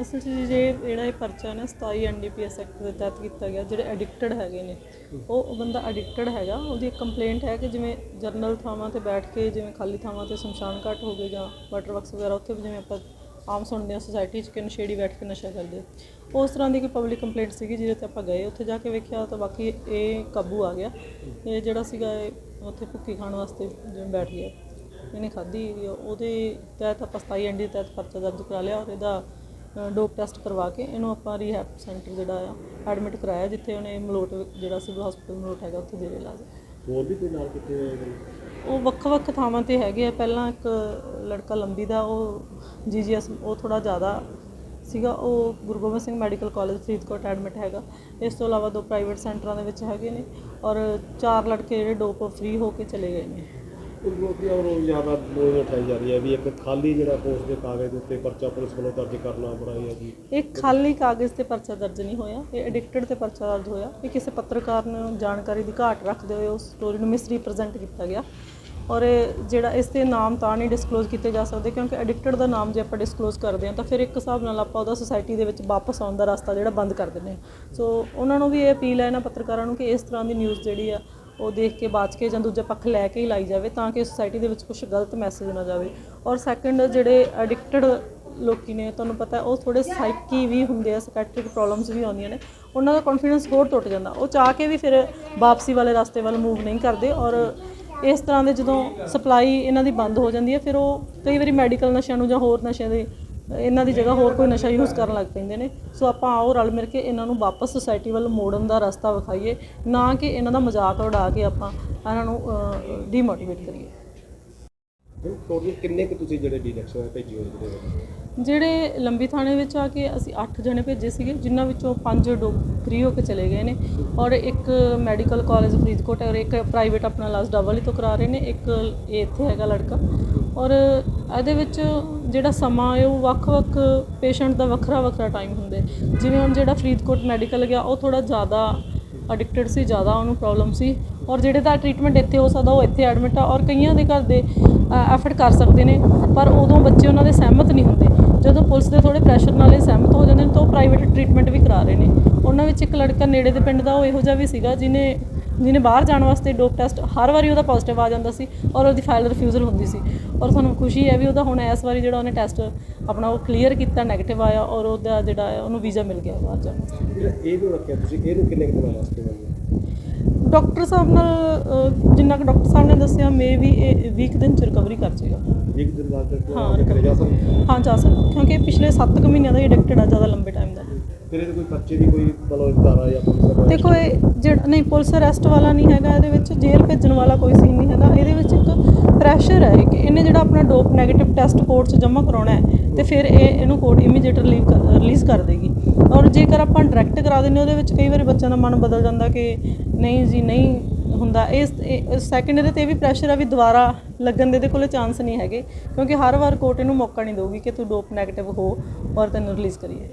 ਅਸਲ 'ਚ ਜੀ, ਜੇ ਜਿਹੜਾ ਇਹ ਪਰਚਾ ਨਾ 27 ਐਨਡੀਪੀਐਸ ਐਕਟ ਦੇ ਤਹਿਤ ਕੀਤਾ ਗਿਆ, ਜਿਹੜੇ ਐਡਿਕਟਡ ਹੈਗੇ ਨੇ, ਉਹ ਬੰਦਾ ਐਡਿਕਟਡ ਹੈਗਾ, ਉਹਦੀ ਇੱਕ ਕੰਪਲੇਂਟ ਹੈ ਕਿ ਜਿਵੇਂ ਜਰਨਲ ਥਾਵਾਂ ਤੇ ਬੈਠ ਕੇ, ਜਿਵੇਂ ਖਾਲੀ ਥਾਵਾਂ ਤੇ ਸ਼ਮਸ਼ਾਨ ਘਾਟ ਹੋ ਗਏ ਜਾਂ ਵਾਟਰ ਵਰਕਸ ਵਗੈਰਾ, ਉੱਥੇ ਵੀ ਜਿਵੇਂ ਆਪਾਂ ਆਮ ਸੁਣਦੇ ਹਾਂ ਸੋਸਾਇਟੀ 'ਚ ਕਿ ਨਸ਼ੇੜੀ ਬੈਠ ਕੇ ਨਸ਼ਾ ਕਰਦੇ ਉਸ ਤਰ੍ਹਾਂ ਦੀ ਕੋਈ ਪਬਲਿਕ ਕੰਪਲੇਂਟ ਸੀਗੀ ਜਿਹਦੇ ਤੇ ਆਪਾਂ ਗਏ, ਉੱਥੇ ਜਾ ਕੇ ਵੇਖਿਆ ਤਾਂ ਬਾਕੀ ਇਹ ਕਾਬੂ ਆ ਗਿਆ। ਇਹ ਜਿਹੜਾ ਸੀਗਾ ਇਹ ਉੱਥੇ ਭੁੱਕੀ ਖਾਣ ਵਾਸਤੇ ਜਿਵੇਂ ਬੈਠ ਗਿਆ। ਇਹਨੇ ਖਾਧੀ, ਉਹਦੇ ਤਹਿਤ ਆਪਾਂ 27 ਐਨਡੀ ਤਹਿਤ ਪਰਚਾ ਦਰਜ ਕਰਾ ਲਿਆ ਔਰ ਇਹਦਾ ਡੋਪ ਟੈਸਟ ਕਰਵਾ ਕੇ ਇਹਨੂੰ ਆਪਾਂ ਰੀਹੈਬ ਸੈਂਟਰ ਜਿਹੜਾ ਆ ਐਡਮਿਟ ਕਰਾਇਆ ਜਿੱਥੇ ਉਹਨੇ ਮਲੋਟ ਜਿਹੜਾ ਸਿਵਲ ਹਸਪੀਟਲ ਮਲੋਟ ਹੈਗਾ ਉੱਥੇ ਦੇ ਇਲਾਜ। ਹੋਰ ਵੀ ਕੋਈ ਨਾਲ ਕਿਤੇ? ਉਹ ਵੱਖ-ਵੱਖ ਥਾਵਾਂ ਤੇ ਹੈਗੇ ਆ। ਪਹਿਲਾਂ ਇੱਕ ਲੜਕਾ ਲੰਬੀ ਦਾ ਉਹ ਜੀਜੀਐਸ ਉਹ ਥੋੜਾ ਜ਼ਿਆਦਾ ਸੀਗਾ। ਉਹ Guru Gobind Singh medical college Faridkot admit ਹੈਗਾ। ਇਸ ਤੋਂ ਇਲਾਵਾ ਦੋ ਪ੍ਰਾਈਵੇਟ ਸੈਂਟਰਾਂ ਦੇ ਵਿੱਚ ਹੈਗੇ ਨੇ ਔਰ ਚਾਰ ਲੜਕੇ ਜਿਹੜੇ ਡੋਪ ਫ੍ਰੀ ਹੋ ਕੇ ਚਲੇ ਗਏ ਨੇ। ਕੁਝ ਲੋਕੀ ਜ਼ਿਆਦਾ ਬੋਝ ਉਠਾਈ ਜਾ ਰਹੀ ਹੈ ਵੀ ਇੱਕ ਖਾਲੀ ਜਿਹੜਾ ਪੋਸਟ ਦੇ ਕਾਗਜ਼ ਦੇ ਉੱਤੇ ਪਰਚਾ ਪੁਲਿਸ ਵੱਲੋਂ ਦਰਜ ਕਰਨਾ ਬੜਾ ਹੀ ਹੈ ਜੀ। ਇਹ ਖਾਲੀ ਕਾਗਜ਼ ਤੇ ਪਰਚਾ ਦਰਜ ਨਹੀਂ ਹੋਇਆ, ਇਹ ਐਡਿਕਟਡ ਤੇ ਪਰਚਾ ਦਰਜ ਹੋਇਆ। ਵੀ ਕਿਸੇ ਪੱਤਰਕਾਰ ਨੂੰ ਜਾਣਕਾਰੀ ਦੀ ਘਾਟ ਰੱਖਦੇ ਹੋਏ ਉਸ ਸਟੋਰੀ ਨੂੰ ਮਿਸਰੀਪ੍ਰੈਜ਼ੈਂਟ ਕੀਤਾ ਗਿਆ। ਔਰ ਇਹ ਜਿਹੜਾ ਇਸ ਦੇ ਨਾਮ ਤਾਂ ਨਹੀਂ ਡਿਸਕਲੋਜ਼ ਕੀਤੇ ਜਾ ਸਕਦੇ ਕਿਉਂਕਿ ਐਡਿਕਟਡ ਦਾ ਨਾਮ ਜੇ ਆਪਾਂ ਡਿਸਕਲੋਜ਼ ਕਰਦੇ ਹਾਂ ਤਾਂ ਫਿਰ ਇੱਕ ਹਿਸਾਬ ਨਾਲ ਆਪਾਂ ਉਹਦਾ ਸੋਸਾਇਟੀ ਦੇ ਵਿੱਚ ਵਾਪਸ ਆਉਣ ਦਾ ਰਸਤਾ ਜਿਹੜਾ ਬੰਦ ਕਰ ਦਿੰਦੇ ਹਾਂ। ਸੋ ਉਹਨਾਂ ਨੂੰ ਵੀ ਇਹ ਅਪੀਲ ਹੈ ਇਹਨਾਂ ਪੱਤਰਕਾਰਾਂ ਨੂੰ ਕਿ ਇਸ ਤਰ੍ਹਾਂ ਦੀ ਨਿਊਜ਼ ਜਿਹੜੀ ਆ ਉਹ ਦੇਖ ਕੇ ਬਾਚ ਕੇ ਜਾਂ ਦੂਜਾ ਪੱਖ ਲੈ ਕੇ ਹੀ ਲਾਈ ਜਾਵੇ ਤਾਂ ਕਿ ਸੋਸਾਇਟੀ ਦੇ ਵਿੱਚ ਕੁਝ ਗਲਤ ਮੈਸੇਜ ਨਾ ਜਾਵੇ। ਔਰ ਸੈਕੰਡ ਜਿਹੜੇ ਐਡਿਕਟਡ ਲੋਕੀ ਨੇ, ਤੁਹਾਨੂੰ ਪਤਾ ਉਹ ਥੋੜੇ ਸਾਈਕੀ ਵੀ ਹੁੰਦੇ ਆ ਸਕੈਟਰਿਕ ਪ੍ਰੋਬਲਮਸ ਵੀ ਆਉਂਦੀਆਂ ਨੇ, ਉਹਨਾਂ ਦਾ ਕੌਨਫੀਡੈਂਸ ਹੋਰ ਟੁੱਟ ਜਾਂਦਾ। ਉਹ ਚਾਹ ਕੇ ਵੀ ਫਿਰ ਵਾਪਸੀ ਵਾਲੇ ਰਸਤੇ ਵੱਲ ਮੂਵ ਨਹੀਂ ਕਰਦੇ ਔਰ ਇਸ ਤਰ੍ਹਾਂ ਦੇ ਜਦੋਂ ਸਪਲਾਈ ਇਹਨਾਂ ਦੀ ਬੰਦ ਹੋ ਜਾਂਦੀ ਹੈ, ਫਿਰ ਉਹ ਕਈ ਵਾਰੀ ਮੈਡੀਕਲ ਨਸ਼ਿਆਂ ਨੂੰ ਜਾਂ ਹੋਰ ਨਸ਼ਿਆਂ ਦੇ ਇਹਨਾਂ ਦੀ ਜਗ੍ਹਾ ਹੋਰ ਕੋਈ ਨਸ਼ਾ ਯੂਜ਼ ਕਰਨ ਲੱਗ ਪੈਂਦੇ ਨੇ। ਸੋ ਆਪਾਂ ਆਓ ਰਲ ਮਿਲ ਕੇ ਇਹਨਾਂ ਨੂੰ ਵਾਪਸ ਸੁਸਾਇਟੀ ਵੱਲ ਮੋੜਨ ਦਾ ਰਸਤਾ ਵਿਖਾਈਏ ਨਾ ਕਿ ਇਹਨਾਂ ਦਾ ਮਜ਼ਾਕ ਉਡਾ ਕੇ ਆਪਾਂ ਇਹਨਾਂ ਨੂੰ ਡੀਮੋਟੀਵੇਟ ਕਰੀਏ। ਟੋਟਲ ਕਿੰਨੇ ਕੁ ਤੁਸੀਂ ਜਿਹੜੇ ਡਿਡਕਸ਼ਨ ਭੇਜੀ ਹੋਏ ਜਿਹੜੇ ਜਿਹੜੇ ਲੰਬੀ ਥਾਣੇ ਵਿੱਚ ਆ ਕੇ ਅਸੀਂ 8 ਜਣੇ ਭੇਜੇ ਸੀਗੇ ਜਿਨ੍ਹਾਂ ਵਿੱਚੋਂ 5 ਡੋ ਫ੍ਰੀ ਹੋ ਕੇ ਚਲੇ ਗਏ ਨੇ ਔਰ ਇੱਕ ਮੈਡੀਕਲ ਕਾਲਜ ਫਰੀਦਕੋਟ ਹੈ ਔਰ ਇੱਕ ਪ੍ਰਾਈਵੇਟ ਆਪਣਾ ਲਾਸ ਡਬਲ ਤੋਂ ਕਰਾ ਰਹੇ ਨੇ ਇੱਕ ਇਹ ਇੱਥੇ ਹੈਗਾ ਲੜਕਾ। ਔਰ ਇਹਦੇ ਵਿੱਚ ਜਿਹੜਾ ਸਮਾਂ ਹੈ, ਉਹ ਵੱਖ-ਵੱਖ ਪੇਸ਼ੈਂਟ ਦਾ ਵੱਖਰਾ ਵੱਖਰਾ ਟਾਈਮ ਹੁੰਦਾ ਜਿਵੇਂ ਹੁਣ ਜਿਹੜਾ ਫਰੀਦਕੋਟ ਮੈਡੀਕਲ ਗਿਆ, ਉਹ ਥੋੜਾ ਜ਼ਿਆਦਾ ਐਡਿਕਟਡ ਸੀ, ਜ਼ਿਆਦਾ ਉਹਨੂੰ ਪ੍ਰੋਬਲਮ ਸੀ। ਔਰ ਜਿਹੜੇ ਦਾ ਟ੍ਰੀਟਮੈਂਟ ਇੱਥੇ ਹੋ ਸਕਦਾ, ਉਹ ਇੱਥੇ ਐਡਮਿਟ ਆ। ਔਰ ਕਈਆਂ ਦੇ ਘਰ ਦੇ ਐਫਰਟ ਕਰ ਸਕਦੇ ਨੇ, ਪਰ ਉਦੋਂ ਬੱਚੇ ਉਹਨਾਂ ਦੇ ਸਹਿਮਤ ਨਹੀਂ ਹੁੰਦੇ। ਜਦੋਂ ਪੁਲਿਸ ਦੇ ਥੋੜੇ ਪ੍ਰੈਸ਼ਰ ਨਾਲ ਇਹ ਸਹਿਮਤ ਹੋ ਜਾਂਦੇ ਨੇ, ਤਾਂ ਉਹ ਪ੍ਰਾਈਵੇਟ ਟ੍ਰੀਟਮੈਂਟ ਵੀ ਕਰਾ ਰਹੇ ਨੇ। ਉਹਨਾਂ ਵਿੱਚ ਇੱਕ ਲੜਕਾ ਨੇੜੇ ਦੇ ਪਿੰਡ ਦਾ, ਉਹ ਇਹੋ ਜਿਹਾ ਵੀ ਸੀਗਾ, ਜਿਹਨੇ ਜਿਹਨੇ ਬਾਹਰ ਜਾਣ ਵਾਸਤੇ ਡੋਪ ਟੈਸਟ ਹਰ ਵਾਰੀ ਉਹਦਾ ਪੋਜ਼ਿਟਿਵ ਆ ਜਾਂਦਾ ਸੀ ਔਰ ਉਹਦੀ ਫਾਈਲ ਰਿਫਿਊਜ਼ਲ ਹੁੰਦੀ ਸੀ। ਔਰ ਸਾਨੂੰ ਖੁਸ਼ੀ ਹੈ ਵੀ ਉਹਦਾ ਹੁਣ ਇਸ ਵਾਰੀ ਜਿਹੜਾ ਉਹਨੇ ਟੈਸਟ ਆਪਣਾ ਉਹ ਕਲੀਅਰ ਕੀਤਾ 네ਗੇਟਿਵ ਆਇਆ ਔਰ ਉਹਦਾ ਜਿਹੜਾ ਉਹਨੂੰ ਵੀਜ਼ਾ ਮਿਲ ਗਿਆ ਬਾਹਰ ਜਾਣ ਵਾਸਤੇ। ਇਹ ਨੂੰ ਰੱਖਿਆ ਤੁਸੀਂ ਇਹਨੂੰ ਕਿੰਨੇ ਕੁ ਦਿਨਾਂ ਵਾਸਤੇ ਡਾਕਟਰ ਸਾਹਿਬ ਨਾਲ ਜਿੰਨਾ ਕਿ ਡਾਕਟਰ ਸਾਹਿਬ ਨੇ ਦੱਸਿਆ ਮੇ ਵੀ ਇਹ ਵੀਕ ਦਿਨ ਚ ਰਿਕਵਰੀ ਕਰ ਜਾਏਗਾ। ਇੱਕ ਦਿਨ ਬਾਅਦ ਤੱਕ ਹਾਂ, ਜਾ ਸਕਦਾ? ਹਾਂ ਜਾ ਸਕਦਾ। ਕਿਉਂਕਿ ਪਿਛਲੇ 7 ਕੁ ਮਹੀਨਿਆਂ ਦਾ ਇਹ ਐਡਿਕਟਡ ਆ ਜ਼ਿਆਦਾ ਲੰਬੇ ਟਾਈਮ ਦਾ ਫਿਰ ਇਹਦੇ ਕੋਈ ਪਰਚੇ ਦੀ ਕੋਈ ਮਤਲਬ ਧਾਰਾ ਜਾਂ ਪੁਲਿਸ ਦਾ ਦੇਖੋ ਇਹ ਜਿਹੜਾ ਨਹੀਂ, ਪੁਲਿਸ ਅਰੈਸਟ ਵਾਲਾ ਨਹੀਂ ਹੈਗਾ, ਇਹਦੇ ਵਿੱਚ ਜੇਲ੍ਹ ਭੇਜਣ ਵਾਲਾ ਕੋਈ ਸੀਨ ਨਹੀਂ ਹੈਗਾ। ਇਹਦੇ ਵਿੱਚ ਇੱਕ ਪ੍ਰੈਸ਼ਰ ਹੈ ਕਿ ਇਹਨੇ ਜਿਹੜਾ ਆਪਣਾ ਡੋਪ 네ਗੇਟਿਵ ਟੈਸਟ ਕੋਰਟ 'ਚ ਜਮ੍ਹਾਂ ਕਰਾਉਣਾ ਹੈ ਤੇ ਫਿਰ ਇਹ, ਇਹਨੂੰ ਕੋਰਟ ਇਮੀਡੀਏਟ ਰਿਲੀਵ ਰਿਲੀਜ਼ ਕਰ ਦੇਗੀ। ਔਰ ਜੇਕਰ ਆਪਾਂ ਡਾਇਰੈਕਟ ਕਰਾ ਦਿੰਦੇ ਉਹਦੇ ਵਿੱਚ ਕਈ ਵਾਰੀ ਬੱਚਿਆਂ ਦਾ ਮਨ ਬਦਲ ਜਾਂਦਾ ਕਿ ਨਹੀਂ ਜੀ, ਨਹੀਂ ਹੁੰਦਾ। ਇਸ ਸੈਕੰਡ ਇਹਦੇ ਤੇ ਇਹ ਵੀ ਪ੍ਰੈਸ਼ਰ ਆ ਵੀ ਦੁਬਾਰਾ ਲੱਗਣ ਦੇ ਇਹਦੇ ਕੋਲੇ ਚਾਂਸ ਨਹੀਂ ਹੈਗੇ, ਕਿਉਂਕਿ ਹਰ ਵਾਰ ਕੋਰਟ ਇਹਨੂੰ ਮੌਕਾ ਨਹੀਂ ਦੇਊਗੀ ਕਿ ਤੂੰ ਡੋਪ 네ਗੇਟਿਵ ਹੋ ਔਰ ਤੈਨੂੰ ਰਿਲੀਜ਼ ਕਰੀਏ।